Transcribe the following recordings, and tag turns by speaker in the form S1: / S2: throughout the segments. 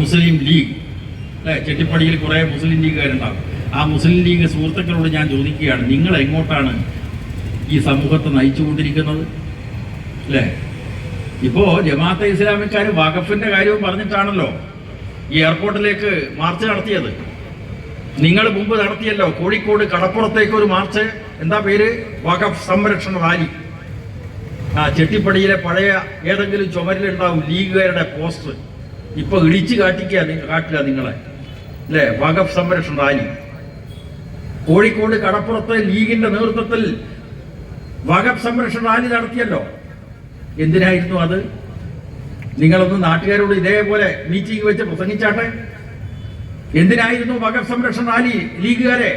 S1: മുസ്ലിം league. അല്ലേ? ചെട്ടിപ്പടിയിൽ കുറേ മുസ്ലിം ലീഗുകാരുണ്ടാകും. ആ മുസ്ലിം ലീഗ് സുഹൃത്തുക്കളോട് ഞാൻ ചോദിക്കുകയാണ് നിങ്ങൾ എങ്ങോട്ടാണ് ഈ സമൂഹത്തെ നയിച്ചുകൊണ്ടിരിക്കുന്നത്? അല്ലേ? ഇപ്പോ ജമാഅത്തെ ഇസ്ലാമിക്കാർ വഖഫിന്റെ കാര്യവും പറഞ്ഞിട്ടാണല്ലോ ഈ എയർപോർട്ടിലേക്ക് മാർച്ച് നടത്തിയത്. നിങ്ങൾ മുമ്പ് നടത്തിയല്ലോ കോഴിക്കോട് കടപ്പുറത്തേക്ക് ഒരു മാർച്ച്. എന്താ പേര്? വഖഫ് സംരക്ഷണ റാലി. ആ ചെട്ടിപ്പടിയിലെ പഴയ ഏതെങ്കിലും ചുമരിലുണ്ടാവും ലീഗുകാരുടെ പോസ്റ്റർ. ഇപ്പൊ ഇടിച്ച് കാട്ടിക്കുക കാട്ടുക നിങ്ങളെ. അല്ലേ വകഫ് സംരക്ഷണ റാലി. കോഴിക്കോട് കടപ്പുറത്ത് ലീഗിന്റെ നേതൃത്വത്തിൽ വകഫ് സംരക്ഷണ റാലി നടത്തിയല്ലോ. എന്തിനായിരുന്നു അത്? നിങ്ങളൊന്ന് നാട്ടുകാരോട് ഇതേപോലെ മീറ്റിംഗ് വെച്ച് പ്രസംഗിച്ചാട്ടെ. എന്തിനായിരുന്നു വകഫ് സംരക്ഷണ റാലി ലീഗുകാരെ?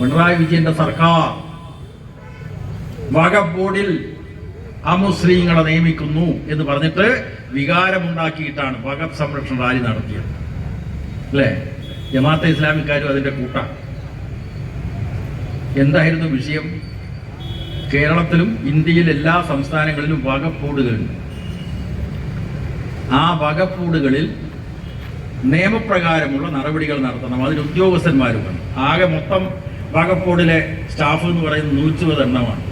S1: പിണറായി വിജയന്റെ സർക്കാർ. വകഫ് ബോർഡിൽ അമുസ്ലിങ്ങളെ നിയമിക്കുന്നു എന്ന് പറഞ്ഞിട്ട് വികാരമുണ്ടാക്കിയിട്ടാണ് വഖഫ് സംരക്ഷണ റാലി നടത്തിയത്. അല്ലേ? ജമാഅത്തെ ഇസ്ലാമിക്കാരും അതിന്റെ കൂട്ടാണ് എന്തായിരുന്നു വിഷയം? കേരളത്തിലും ഇന്ത്യയിലെ എല്ലാ സംസ്ഥാനങ്ങളിലും വകപ്പൂടുകളുണ്ട് ആ വകപ്പൂടുകളിൽ നിയമപ്രകാരമുള്ള നടപടികൾ നടത്തണം. അതിന് ഉദ്യോഗസ്ഥന്മാരുമാണ് ആകെ മൊത്തം വകപ്പൂടിലെ സ്റ്റാഫ് എന്ന് പറയുന്നത് നൂറ്റിപത് എണ്ണമാണ്.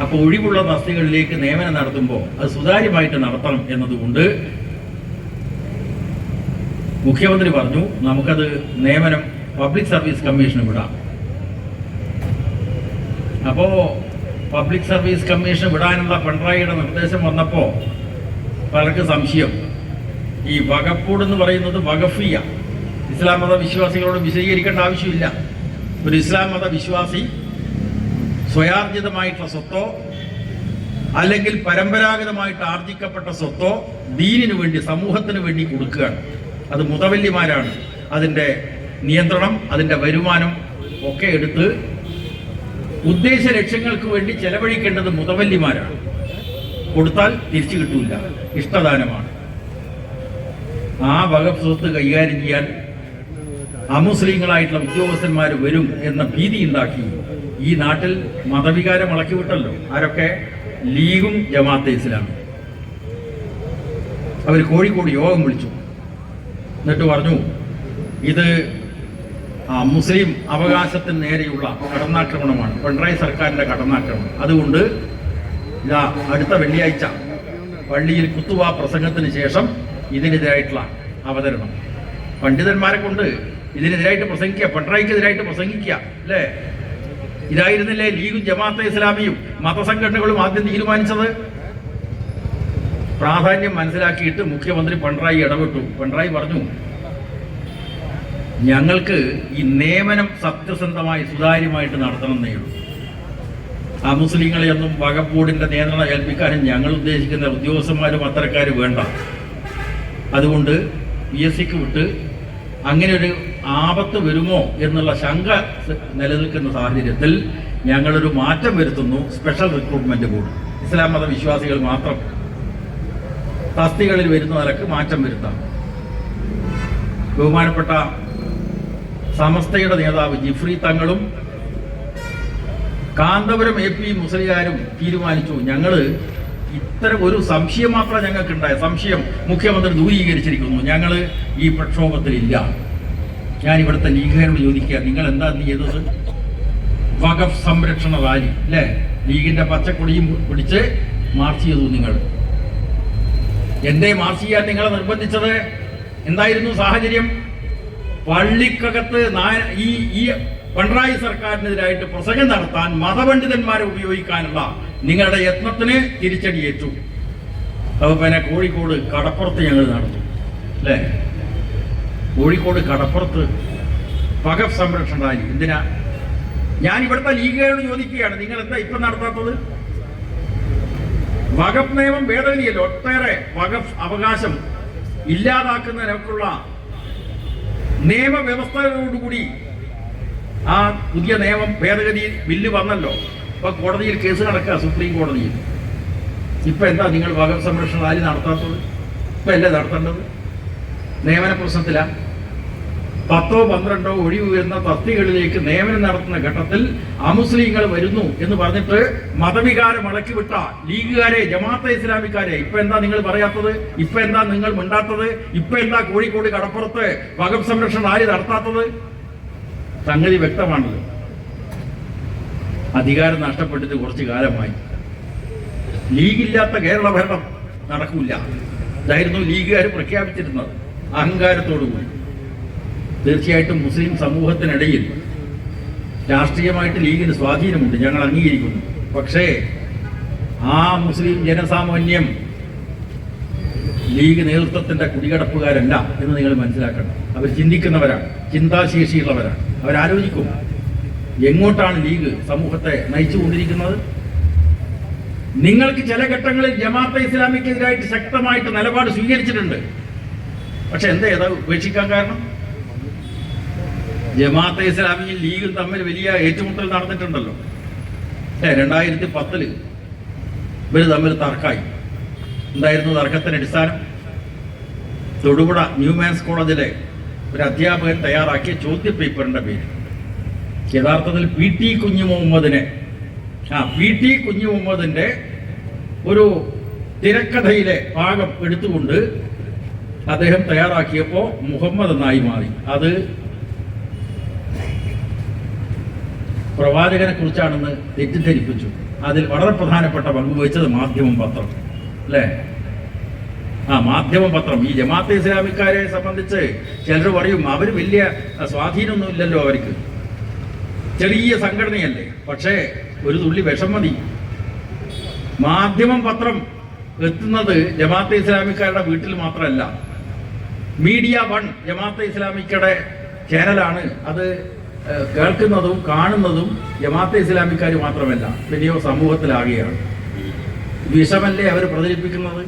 S1: അപ്പോൾ ഒഴിവുള്ള തസ്തികളിലേക്ക് നിയമനം നടത്തുമ്പോൾ അത് സുതാര്യമായിട്ട് നടത്തണം എന്നതുകൊണ്ട് മുഖ്യമന്ത്രി പറഞ്ഞു നമുക്കത് നിയമനം പബ്ലിക് സർവീസ് കമ്മീഷന് വിടാം. അപ്പോൾ പബ്ലിക് സർവീസ് കമ്മീഷൻ വിടാനുള്ള പിണറായിയുടെ നിർദ്ദേശം വന്നപ്പോൾ പലർക്കും സംശയം. ഈ വകപ്പൂട് എന്ന് പറയുന്നത് വകഫിയ. ഇസ്ലാം മത വിശ്വാസികളോട് വിശദീകരിക്കേണ്ട ആവശ്യമില്ല. ഒരു ഇസ്ലാം മത വിശ്വാസി സ്വയാർജിതമായിട്ടുള്ള സ്വത്തോ അല്ലെങ്കിൽ പരമ്പരാഗതമായിട്ട് ആർജിക്കപ്പെട്ട സ്വത്തോ ദീനിനു വേണ്ടി സമൂഹത്തിന് വേണ്ടി കൊടുക്കുകയാണ്. അത് മുതവല്ലിമാരാണ്. അതിന്റെ നിയന്ത്രണം അതിന്റെ വരുമാനം ഒക്കെ എടുത്ത് ഉദ്ദേശ ലക്ഷ്യങ്ങൾക്ക് വേണ്ടി ചെലവഴിക്കേണ്ടത് മുതവല്ലിമാരാണ്. കൊടുത്താൽ തിരിച്ചു കിട്ടൂല. ഇഷ്ടദാനമാണ്. ആ വകഫ് സ്വത്ത് കൈകാര്യം ചെയ്യാൻ അമുസ്ലിങ്ങളായിട്ടുള്ള ഉദ്യോഗസ്ഥന്മാർ വരും എന്ന ഭീതി ഉണ്ടാക്കി ഈ നാട്ടിൽ മതവികാരം ഇളക്കി വിട്ടല്ലോ ആരൊക്കെ? ലീഗും ജമാഅത്തെ ഇസ്ലാമും. അവർ കോഴിക്കോട് യോഗം വിളിച്ചു. എന്നിട്ട് പറഞ്ഞു ഇത് മുസ്ലിം അവകാശത്തിന് നേരെയുള്ള കടന്നാക്രമണമാണ്. പിണറായി സർക്കാരിന്റെ കടന്നാക്രമണം. അതുകൊണ്ട് ഇതാ അടുത്ത വെള്ളിയാഴ്ച പള്ളിയിൽ കുത്തുവാ പ്രസംഗത്തിന് ശേഷം ഇതിനെതിരായിട്ടുള്ള അവതരണം. പണ്ഡിതന്മാരെ കൊണ്ട് ഇതിനെതിരായിട്ട് പ്രസംഗിക്കുക പിണറായിക്കെതിരായിട്ട് പ്രസംഗിക്കുക അല്ലേ? ഇതായിരുന്നില്ലേ ലീഗും ജമാഅത്തെ ഇസ്ലാമിയും മതസംഘടനകളും ആദ്യം തീരുമാനിച്ചത്? പ്രാധാന്യം മനസ്സിലാക്കിയിട്ട് മുഖ്യമന്ത്രി പിണറായി ഇടപെട്ടു. പിണറായി പറഞ്ഞു ഞങ്ങൾക്ക് ഈ നിയമനം സത്യസന്ധമായി സുതാര്യമായിട്ട് നടത്തണമെന്നേ ഉള്ളൂ. ആ മുസ്ലിങ്ങളെയൊന്നും വകബോർഡിന്റെ നിയന്ത്രണം ഏൽപ്പിക്കാനും ഞങ്ങൾ ഉദ്ദേശിക്കുന്ന ഉദ്യോഗസ്ഥന്മാരും അത്തരക്കാരും വേണ്ട. അതുകൊണ്ട് പി എസ് സിക്ക് വിട്ട് അങ്ങനെ ഒരു ആപത്ത് വരുമോ എന്നുള്ള ശങ്ക നിലനിൽക്കുന്ന സാഹചര്യത്തിൽ ഞങ്ങളൊരു മാറ്റം വരുത്തുന്നു സ്പെഷ്യൽ റിക്രൂട്ട്മെന്റ് ബോർഡ് ഇസ്ലാം മത വിശ്വാസികൾ മാത്രം തസ്തികളിൽ വരുന്ന നിലയ്ക്ക് മാറ്റം വരുത്താം. ബഹുമാനപ്പെട്ട സമസ്തയുടെ നേതാവ് ജിഫ്രി തങ്ങളും കാന്തപുരം എ പി മുസ്ലിയാരും തീരുമാനിച്ചു. ഞങ്ങൾ ഇത്തരം ഒരു സംശയം മാത്രം ഞങ്ങൾക്കുണ്ടായ സംശയം മുഖ്യമന്ത്രി ദൂരീകരിച്ചിരിക്കുന്നു. ഞങ്ങൾ ഈ പ്രക്ഷോഭത്തിലില്ല. ഞാൻ ഇവിടുത്തെ ലീഗുകാരോട് ചോദിക്കുക നിങ്ങൾ എന്താ ചെയ്തത്? വഖഫ് സംരക്ഷണ റാലി അല്ലേ? ലീഗിന്റെ പച്ചക്കൊടിയും പിടിച്ച് മാർച്ച് ചെയ്തു നിങ്ങൾ. എന്തേ മാർച്ച് ചെയ്യാൻ നിങ്ങളെ നിർബന്ധിച്ചത്? എന്തായിരുന്നു സാഹചര്യം? പള്ളിക്കകത്ത് ഈ ഈ പിണറായി സർക്കാരിനെതിരായിട്ട് പ്രസംഗം നടത്താൻ മതപണ്ഡിതന്മാരെ ഉപയോഗിക്കാനുള്ള നിങ്ങളുടെ യത്നത്തിന് തിരിച്ചടിയേറ്റു. അപ്പോൾ പിന്നെ കോഴിക്കോട് കടപ്പുറത്ത് ഞങ്ങൾ നടന്നു അല്ലേ? കോഴിക്കോട് കടപ്പുറത്ത് പക സംരക്ഷണ റാലി എന്തിനാ? ഞാൻ ഇവിടുത്തെ ലീഗുകാരോട് ചോദിക്കുകയാണ് നിങ്ങൾ എന്താ ഇപ്പൊ നടത്താത്തത്? വകഫ് നിയമം ഭേദഗതിയല്ലോ? ഒട്ടേറെ വകഫ് അവകാശം ഇല്ലാതാക്കുന്നതിനൊക്കെയുള്ള നിയമവ്യവസ്ഥയോടുകൂടി ആ പുതിയ നിയമം ഭേദഗതി ബില്ല് വന്നല്ലോ. ഇപ്പൊ കോടതിയിൽ കേസ് നടക്കുക സുപ്രീം കോടതിയിൽ. ഇപ്പൊ എന്താ നിങ്ങൾ വകഫ് സംരക്ഷണ റാലി നടത്താത്തത്? ഇപ്പൊ അല്ലേ നടത്തേണ്ടത്? നിയമന പ്രശ്നത്തിലാണ് പത്തോ പന്ത്രണ്ടോ ഒഴിവ് വരുന്ന തസ്തികളിലേക്ക് നിയമനം നടത്തുന്ന ഘട്ടത്തിൽ അമുസ്ലിങ്ങൾ വരുന്നു എന്ന് പറഞ്ഞിട്ട് മതവികാരം അടക്കിവിട്ട ലീഗുകാരെ ജമാഅത്തെ ഇസ്ലാമിക്കാരെ ഇപ്പൊ എന്താ നിങ്ങൾ പറയാത്തത്? ഇപ്പൊ എന്താ നിങ്ങൾ മിണ്ടാത്തത്? ഇപ്പൊ എന്താ കോഴിക്കോട് കടപ്പുറത്ത് വകം സംരക്ഷണം ആര് നടത്താത്തത്? സംഗതി വ്യക്തമാണല്ലോ. അധികാരം നഷ്ടപ്പെട്ടിട്ട് കുറച്ചു കാലമായി. ലീഗില്ലാത്ത കേരള ഭരണം നടക്കില്ല ഇതായിരുന്നു ലീഗുകാർ പ്രഖ്യാപിച്ചിരുന്നത്. അഹങ്കാരത്തോടു കൂടി. തീർച്ചയായിട്ടും മുസ്ലിം സമൂഹത്തിനിടയിൽ രാഷ്ട്രീയമായിട്ട് ലീഗിന് സ്വാധീനമുണ്ട് ഞങ്ങൾ അംഗീകരിക്കുന്നു. പക്ഷേ ആ മുസ്ലിം ജനസാമാന്യം ലീഗ് നേതൃത്വത്തിന്റെ കുടികടപ്പുകാരല്ല എന്ന് നിങ്ങൾ മനസ്സിലാക്കണം. അവർ ചിന്തിക്കുന്നവരാണ് ചിന്താശേഷിയുള്ളവരാണ്. അവരാലോചിക്കും എങ്ങോട്ടാണ് ലീഗ് സമൂഹത്തെ നയിച്ചുകൊണ്ടിരിക്കുന്നത്? നിങ്ങൾക്ക് ചില ഘട്ടങ്ങളിൽ ജമാഅത്തെ ഇസ്ലാമിക്കെതിരായിട്ട് ശക്തമായിട്ട് നിലപാട് സ്വീകരിച്ചിട്ടുണ്ട്. പക്ഷെ എന്താ ഏതാ ഉപേക്ഷിക്കാൻ കാരണം? ജമാഅത്തെ ഇസ്ലാമിയും ലീഗും തമ്മിൽ വലിയ ഏറ്റുമുട്ടൽ നടന്നിട്ടുണ്ടല്ലോ. ഏ രണ്ടായിരത്തി പത്തിൽ ഇവർ തമ്മിൽ തർക്കമായി എന്തായിരുന്നു തർക്കത്തിന് അടിസ്ഥാനം? തൊടുപുഴ ന്യൂമാൻസ് കോളേജിലെ ഒരു അധ്യാപകൻ തയ്യാറാക്കിയ ചോദ്യ പേപ്പറിന്റെ പേര്. യഥാർത്ഥത്തിൽ പി ടി കുഞ്ഞു മുഹമ്മദിനെ ആ പി ടി കുഞ്ഞു മുഹമ്മദിന്റെ ഒരു തിരക്കഥയിലെ ഭാഗം എടുത്തുകൊണ്ട് അദ്ദേഹം തയ്യാറാക്കിയപ്പോൾ മുഹമ്മദ് എന്നായി മാറി. അത് പ്രവാചകനെ കുറിച്ചാണെന്ന് തെറ്റിദ്ധരിപ്പിച്ചു. അതിൽ വളരെ പ്രധാനപ്പെട്ട പങ്ക് വഹിച്ചത് മാധ്യമം പത്രം അല്ലേ? ആ മാധ്യമ പത്രം. ഈ ജമാഅത്തെ ഇസ്ലാമിക്കാരെ സംബന്ധിച്ച് ചിലർ പറയും അവർ വലിയ സ്വാധീനമൊന്നും ഇല്ലല്ലോ അവർക്ക്. ചെറിയ സംഘടനയല്ലേ. പക്ഷേ ഒരു തുള്ളി വിഷം മതി. മാധ്യമം പത്രം എത്തുന്നത് ജമാഅത്തെ ഇസ്ലാമിക്കാരുടെ വീട്ടിൽ മാത്രമല്ല. മീഡിയ വൺ ജമാഅത്തെ ഇസ്ലാമിക്കയുടെ ചാനലാണ് അത് കേൾക്കുന്നതും കാണുന്നതും ജമാഅത്തെ ഇസ്ലാമിക്കാർ മാത്രമല്ല പിന്നെയോ സമൂഹത്തിലാകെയാണ്. വിഷമല്ലേ അവർ പ്രചരിപ്പിക്കുന്നത്?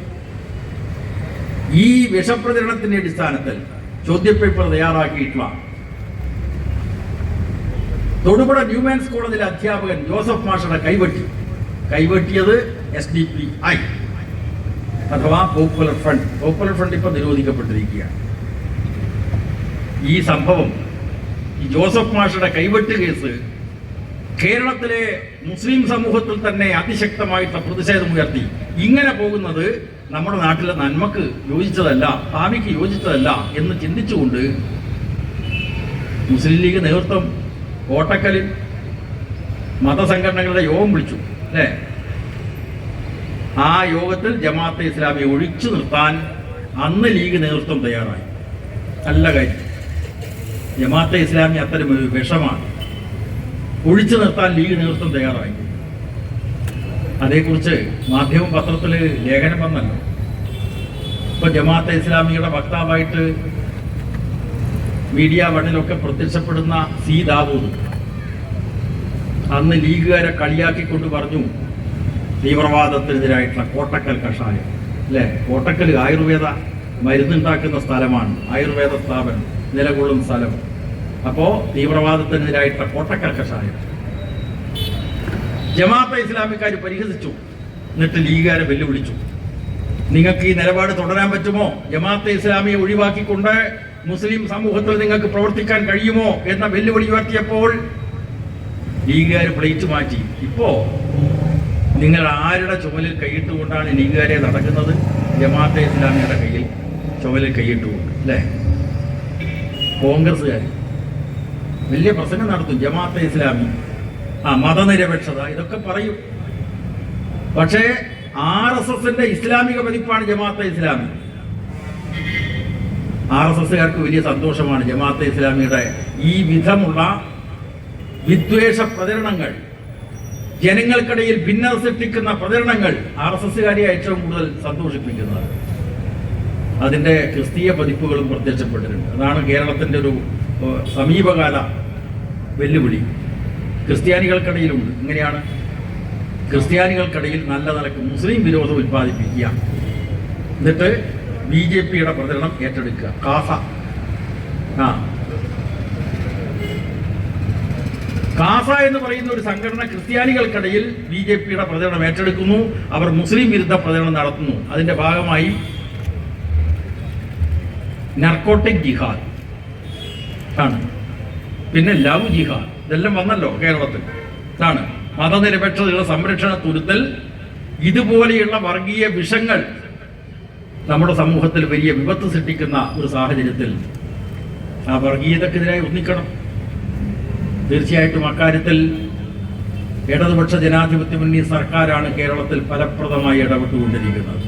S1: ഈ വിഷപ്രചരണത്തിന്റെ അടിസ്ഥാനത്തിൽ ചോദ്യപേപ്പർ തയ്യാറാക്കിയിട്ടുള്ള തൊടുപുഴ ന്യൂമാൻസ് കോളേജിലെ അധ്യാപകൻ ജോസഫ് മാഷയുടെ കൈവെട്ടി. കൈവെട്ടിയത് എസ് ഡി പി ഐ അഥവാ പോപ്പുലർ ഫ്രണ്ട്. പോപ്പുലർ ഫ്രണ്ട് ഇപ്പൊ നിരോധിക്കപ്പെട്ടിരിക്കുകയാണ്. ഈ സംഭവം ഈ ജോസഫ് മാഷയുടെ കൈവെട്ട് കേസ് കേരളത്തിലെ മുസ്ലിം സമൂഹത്തിൽ തന്നെ അതിശക്തമായിട്ട് പ്രതിഷേധമുയർത്തി ഇങ്ങനെ പോകുന്നത് നമ്മുടെ നാട്ടിലെ നന്മക്ക് യോജിച്ചതല്ല ഭാവിക്ക് യോജിച്ചതല്ല എന്ന് ചിന്തിച്ചുകൊണ്ട് മുസ്ലിം ലീഗ് നേതൃത്വം കോട്ടക്കലിൽ മതസംഘടനകളുടെ യോഗം വിളിച്ചു. അല്ലേ? ആ യോഗത്തിൽ ജമാഅത്തെ ഇസ്ലാമിയെ ഒഴിച്ചു നിർത്താൻ അന്ന് ലീഗ് നേതൃത്വം തയ്യാറായി. നല്ല കാര്യം. ജമാഅത്തെ ഇസ്ലാമി അത്തരം ഒരു വിഷമാണ്. ഒഴിച്ചു നിർത്താൻ ലീഗ് നേതൃത്വം തയ്യാറായി. അതേക്കുറിച്ച് മാധ്യമ പത്രത്തിൽ ലേഖനം വന്നല്ലോ. ഇപ്പൊ ജമാഅത്തെ ഇസ്ലാമിയുടെ വക്താവായിട്ട് മീഡിയ വണ്ണിലൊക്കെ പ്രത്യക്ഷപ്പെടുന്ന സി ദാവൂദ് അന്ന് ലീഗുകാരെ കളിയാക്കിക്കൊണ്ട് പറഞ്ഞു തീവ്രവാദത്തിനെതിരായിട്ടുള്ള കോട്ടക്കൽ കഷായം അല്ലേ? കോട്ടക്കൽ ആയുർവേദ മരുന്നുണ്ടാക്കുന്ന സ്ഥലമാണ് ആയുർവേദ സ്ഥാപനം നിലകൊള്ളുന്ന സ്ഥലം. അപ്പോ തീവ്രവാദത്തിനെതിരായിട്ടുള്ള കോട്ടക്കൽ കഷായം. ജമാഅത്തെ ഇസ്ലാമിക്കാർ പരിഹസിച്ചു എന്നിട്ട് ലീഗുകാരെ വെല്ലുവിളിച്ചു. നിങ്ങൾക്ക് ഈ നിലപാട് തുടരാൻ പറ്റുമോ? ജമാഅത്തെ ഇസ്ലാമിയെ ഒഴിവാക്കിക്കൊണ്ട് മുസ്ലിം സമൂഹത്തിൽ നിങ്ങൾക്ക് പ്രവർത്തിക്കാൻ കഴിയുമോ എന്ന വെല്ലുവിളി ഉയർത്തിയപ്പോൾ ലീഗുകാർ പ്ലേറ്റ് മാറ്റി. ഇപ്പോ നിങ്ങൾ ആരുടെ ചുമലിൽ കൈയിട്ടുകൊണ്ടാണ് ലീഗുകാരെ നടക്കുന്നത്? ജമാഅത്തെ ഇസ്ലാമിയുടെ കയ്യിൽ ചുമലിൽ കൈയിട്ടുകൊണ്ട് അല്ലേ? കോൺഗ്രസ്സുകാർ വലിയ പ്രസംഗം നടത്തും ജമാഅത്തെ ഇസ്ലാമി. ആ മതനിരപേക്ഷത ഇതൊക്കെ പറയും. പക്ഷേ ആർ എസ് എസിന്റെ ഇസ്ലാമിക പതിപ്പാണ് ജമാഅത്തെ ഇസ്ലാമി. ആർ എസ് എസുകാർക്ക് വലിയ സന്തോഷമാണ് ജമാഅത്തെ ഇസ്ലാമിയുടെ ഈ വിധമുള്ള വിദ്വേഷ പ്രചരണങ്ങൾ. ജനങ്ങൾക്കിടയിൽ ഭിന്നത സൃഷ്ടിക്കുന്ന പ്രചരണങ്ങൾ ആർ എസ് എസ്സുകാരെ ഏറ്റവും കൂടുതൽ സന്തോഷിപ്പിക്കുന്നത്. അതിന്റെ ക്രിസ്തീയ പതിപ്പുകളും പ്രത്യക്ഷപ്പെട്ടിട്ടുണ്ട്. അതാണ് കേരളത്തിന്റെ ഒരു സമീപകാല വെല്ലുവിളി. ക്രിസ്ത്യാനികൾക്കിടയിലുണ്ട്. ഇങ്ങനെയാണ് ക്രിസ്ത്യാനികൾക്കിടയിൽ നല്ല നിലയ്ക്ക് മുസ്ലിം വിരോധം ഉൽപ്പാദിപ്പിക്കുക. എന്നിട്ട് ബി ജെ പിയുടെ പ്രചരണം ഏറ്റെടുക്കുക. കാസ. ആ കാസ എന്ന് പറയുന്ന ഒരു സംഘടന ക്രിസ്ത്യാനികൾക്കിടയിൽ ബി ജെ പിയുടെ പ്രചരണം ഏറ്റെടുക്കുന്നു. അവർ മുസ്ലിം വിരുദ്ധ പ്രചരണം നടത്തുന്നു. അതിന്റെ ഭാഗമായി നർക്കോട്ടിക് ജിഹാദ് ആണ്. പിന്നെ ലവ് ജിഹാദ് ഇതെല്ലാം വന്നല്ലോ കേരളത്തിൽ. ഇതാണ്. മതനിരപേക്ഷതയുടെ സംരക്ഷണ തുരുത്തൽ ഇതുപോലെയുള്ള വർഗീയ വിഷങ്ങൾ നമ്മുടെ സമൂഹത്തിൽ വലിയ വിപത്ത് സൃഷ്ടിക്കുന്ന ഒരു സാഹചര്യത്തിൽ ആ വർഗീയതക്കെതിരായി ഒന്നിക്കണം. തീർച്ചയായിട്ടും അക്കാര്യത്തിൽ ഇടതുപക്ഷ ജനാധിപത്യ മുന്നണി സർക്കാരാണ് കേരളത്തിൽ ഫലപ്രദമായി ഇടപെട്ടുകൊണ്ടിരിക്കുന്നത്.